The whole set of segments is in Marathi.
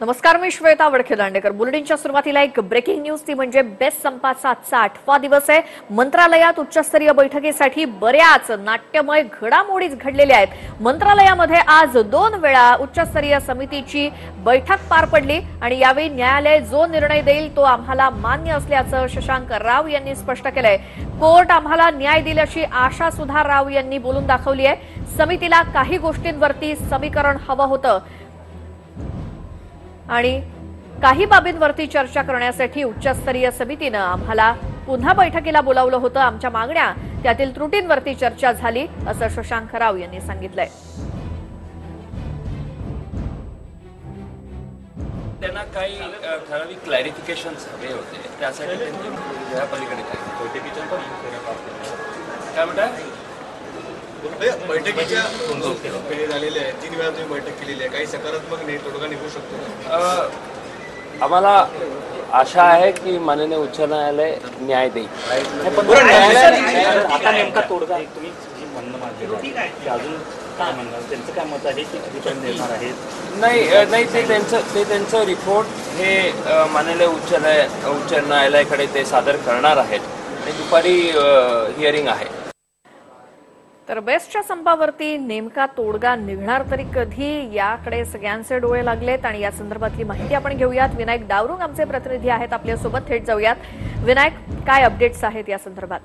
नमस्कार मी श्वेता वडखे दांडेकर बुलेटिनच्या सुरुवातीला एक ब्रेकिंग न्यूज ती म्हणजे बेस्ट संपाचा आजचा आठवा दिवस आहे. मंत्रालयात उच्चस्तरीय बैठकीसाठी बऱ्याच नाट्यमय घडामोडी घडलेल्या आहेत. मंत्रालयामध्ये आज दोन वेळा उच्चस्तरीय समितीची बैठक पार पडली आणि यावेळी न्यायालय जो निर्णय देईल तो आम्हाला मान्य असल्याचं शशांक राव यांनी स्पष्ट केलंय. कोर्ट आम्हाला न्याय देईल अशी आशा सुद्धा राव यांनी बोलून दाखवली आहे. समितीला काही गोष्टींवरती समीकरण हवं होतं. आणि काही बाबींवरती चर्चा करण्यासाठी उच्चस्तरीय समितीनं आम्हाला पुन्हा बैठकीला बोलावलं होतं. आमच्या मागण्या त्यातील त्रुटींवरती चर्चा झाली असं शशांक राव यांनी सांगितलंय. त्यांना काही ठराविक क्लॅरिफिकेशन्स हवे होते. त्यासाठी त्यांनी पलीकडे काय भैया, बैठकीच्या वेळी झालेल्या आहे तीन वेळा तुम्ही बैठक केलेली आहे काही सकारात्मक नाही तोडगा निघू शकतो का? अ, आम्हाला आशा आहे की माननीय उच्च न्यायालय न्याय देईल. आता नेमका तोडगा तुम्ही म्हणणं आहे ते अजून काय म्हणणार? त्यांचं काय मत आहे की देणार आहेत नाही नाही ते त्यांचं ते त्यांचं रिपोर्ट हे माननीय उच्च न्याय उच्च न्यायालयाकडे ते सादर करणार आहेत. आणि दुपारी हिअरिंग आहे. तर बेस्टच्या संपावरती नेमका तोडगा निघणार तरी कधी याकडे सगळ्यांचे डोळे लागलेत आणि या संदर्भातली माहिती आपण घेऊयात. विनायक डावरुंग आमचे प्रतिनिधी आहेत. आपल्यासोबत थेट जाऊयात. विनायक काय अपडेट्स आहेत या संदर्भात?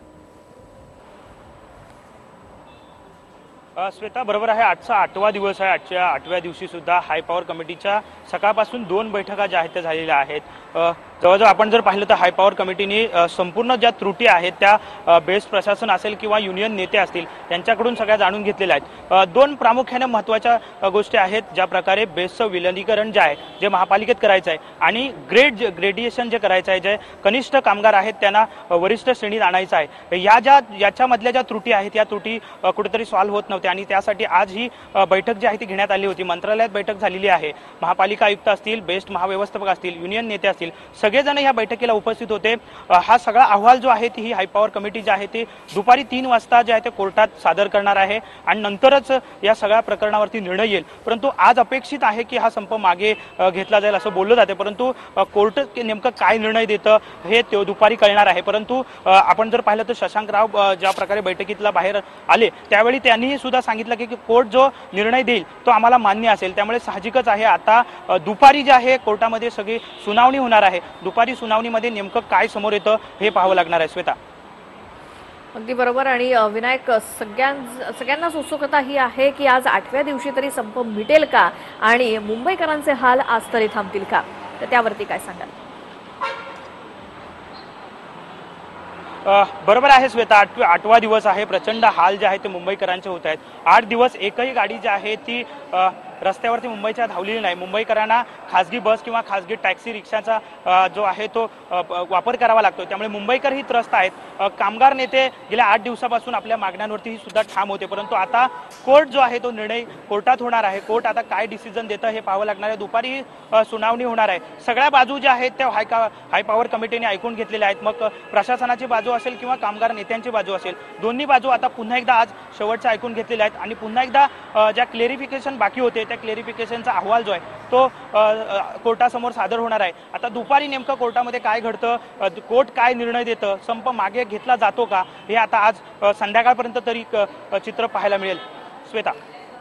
श्वेता बरोबर आहे. आजचा आठवा दिवस आहे. आजच्या आठव्या दिवशी सुद्धा हाय पॉवर कमिटीच्या सकाळपासून दोन बैठका ज्या आहेत त्या झालेल्या आहेत. जवळजवळ आपण जर पाहिलं तर हाय पॉवर कमिटीने संपूर्ण ज्या त्रुटी आहेत त्या बेस्ट प्रशासन असेल किंवा युनियन नेते असतील त्यांच्याकडून सगळ्या जाणून घेतलेल्या आहेत. दोन प्रामुख्याने महत्त्वाच्या गोष्टी आहेत ज्या प्रकारे बेस्टचं विलनीकरण जे आहे जे महापालिकेत करायचं आहे आणि ग्रेड ग्रेडिएशन जे करायचं आहे जे कनिष्ठ कामगार आहेत त्यांना वरिष्ठ श्रेणीत आणायचं आहे. या ज्या याच्यामधल्या ज्या त्रुटी आहेत या त्रुटी कुठेतरी सॉल्व्ह होत नव्हत्या आणि त्यासाठी आज ही बैठक जी आहे ती घेण्यात आली होती. मंत्रालयात बैठक झालेली आहे. महापालिका आयुक्त असतील बेस्ट महाव्यवस्थापक असतील युनियन नेते असतील सगळेजण या बैठकीला उपस्थित होते. हा सगळा अहवाल जो आहे ती ही हायपॉवर कमिटी जी आहे ती दुपारी तीन वाजता जे आहे ते कोर्टात सादर करणार आहे आणि नंतरच या सगळ्या प्रकरणावरती निर्णय येईल. परंतु आज अपेक्षित आहे की हा संप मागे घेतला जाईल असं बोललं जाते. परंतु कोर्ट नेमकं काय निर्णय देतं हे दुपारी कळणार आहे. परंतु आपण जर पाहिलं तर शशांकराव ज्या प्रकारे बैठकीतला बाहेर आले त्यावेळी त्यांनीही सुद्धा सांगितलं की कोर्ट जो निर्णय देईल तो आम्हाला मान्य असेल. त्यामुळे साहजिकच आहे आता दुपारी जे आहे कोर्टामध्ये सगळी सुनावणी होणार आहे. दुपारी सुनावणीमध्ये नेमकं काय समोर येतं हे पाहावं लागणार आहे. श्वेता. अगदी बरोबर आणि विनायक सगळ्यां सगळ्यांनाच उत्सुकता ही आहे की आज आठव्या दिवशी तरी संप मिटेल का? आणि मुंबईकरांचे हाल आज तरी थांबतील का? तर त्यावरती काय सांगाल? बरोबर आहे श्वेता. आठ आठवा दिवस आहे. प्रचंड हाल जे आहे ते मुंबईकरांचे होत आहेत. आठ दिवस एकही गाडी जी आहे ती रस्त्यावरती मुंबईच्या धावलेली नाही. मुंबईकरांना खासगी बस किंवा खासगी टॅक्सी रिक्षाचा जो आहे तो वापर करावा लागतो. त्यामुळे मुंबईकर ही त्रस्त आहेत. कामगार नेते गेल्या आठ दिवसापासून आपल्या मागण्यांवरती सुद्धा ठाम होते. परंतु आता कोर्ट जो आहे तो निर्णय कोर्टात होणार आहे. कोर्ट आता काय डिसिजन देतं हे पाहावं लागणार आहे. दुपारी सुनावणी होणार आहे. सगळ्या बाजू ज्या आहेत त्या हाय का हाय पॉवर कमिटीने ऐकून घेतलेल्या आहेत. मग प्रशासनाची बाजू असेल किंवा कामगार नेत्यांची बाजू असेल दोन्ही बाजू आता पुन्हा एकदा आज शेवटच्या ऐकून घेतलेल्या आहेत. आणि पुन्हा एकदा ज्या क्लेरिफिकेशन बाकी होते त्या क्लेरिफिकेशनचा अहवाल जो आहे तो कोर्टासमोर सादर होणार आहे. आता दुपारी नेमकं कोर्टामध्ये काय घडतं कोर्ट काय निर्णय देतं संप मागे घेतला जातो का हे आता आज संध्याकाळपर्यंत तरी चित्र पाहायला मिळेल. श्वेता.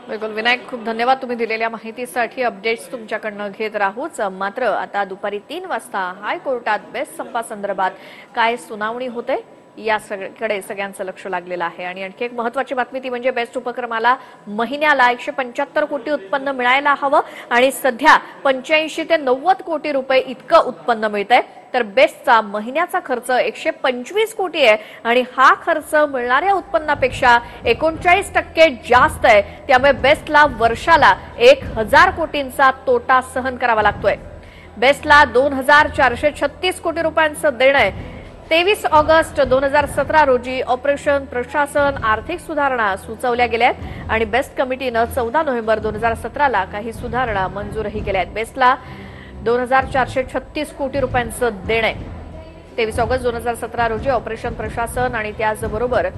बिलकुल. विनायक खूप धन्यवाद तुम्ही दिलेल्या माहितीसाठी. अपडेट्स तुमच्याकडनं घेत राहूच. मात्र आता दुपारी तीन वाजता हायकोर्टात बेस्ट संपासंदर्भात काय सुनावणी होते या सगळीकडे सगळ्यांचं लक्ष लागलेलं आहे. आणि आणखी एक महत्वाची बातमी ती म्हणजे बेस्ट उपक्रमाला महिन्याला एकशे पंच्याहत्तर कोटी उत्पन्न मिळायला हवं. आणि सध्या पंच्याऐंशी ते नव्वद कोटी रुपये इतकं उत्पन्न मिळत आहे तर बेस्टचा महिन्याचा खर्च एकशे पंचवीस कोटी आहे. आणि हा खर्च मिळणाऱ्या उत्पन्नापेक्षा एकोणचाळीस टक्के जास्त आहे. त्यामुळे बेस्टला वर्षाला एक हजार कोटींचा तोटा सहन करावा लागतोय. बेस्टला दोन हजार चारशे छत्तीस कोटी रुपयांचं देणं आहे. तेवीस ऑगस्ट दोन हजार सतरा रोजी ऑपरेशन प्रशासन आर्थिक सुधारणा सुचवल्या गेल्या आहेत आणि बेस्ट कमिटीनं चौदा नोव्हेंबर दोन हजार सतराला काही सुधारणा मंजूरही केल्या आहेत बेस्टला दोन हजार चारशे छत्तीस कोटी रुपयांचं देणं आहे. तेवीस ऑगस्ट दोन हजार सतरा रोजी ऑपरेशन प्रशासन आणि त्याचबरोबर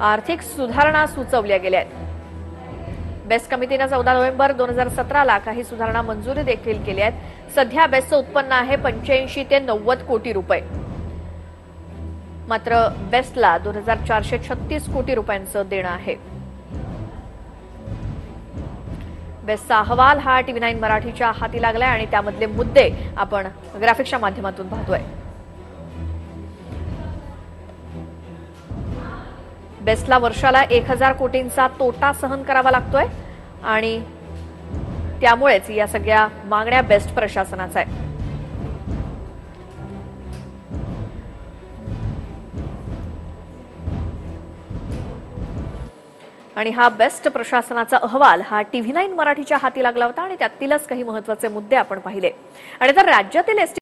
आर्थिक सुधारणा सुचवल्या गेल्या आहेत बेस्ट कमिटीनं चौदा नोव्हेंबर दोन हजार सतराला काही सुधारणा मंजुरी देखील केल्या आहेत. सध्या बेस्टचं उत्पन्न आहे पंच्याऐंशी ते नव्वद कोटी रुपये. मात्र बेस्टला दोन हजार चारशे छत्तीस कोटी रुपयांचं देणं आहे. बेस्टचा अहवाल हा टीव्ही नाईन मराठीच्या हाती लागलाय आणि त्यामधले मुद्दे आपण ग्राफिक्सच्या माध्यमातून पाहतोय. बेस्टला वर्षाला एक हजार कोटींचा तोटा सहन करावा लागतोय आणि त्यामुळेच या सगळ्या मागण्या बेस्ट प्रशासनाचा आहे. आणि हा बेस्ट प्रशासनाचा अहवाल हा टीव्ही नाईन मराठीच्या हाती लागला होता आणि त्यातीलच काही महत्त्वाचे मुद्दे आपण पाहिले. आणि तर राज्यातील एसटी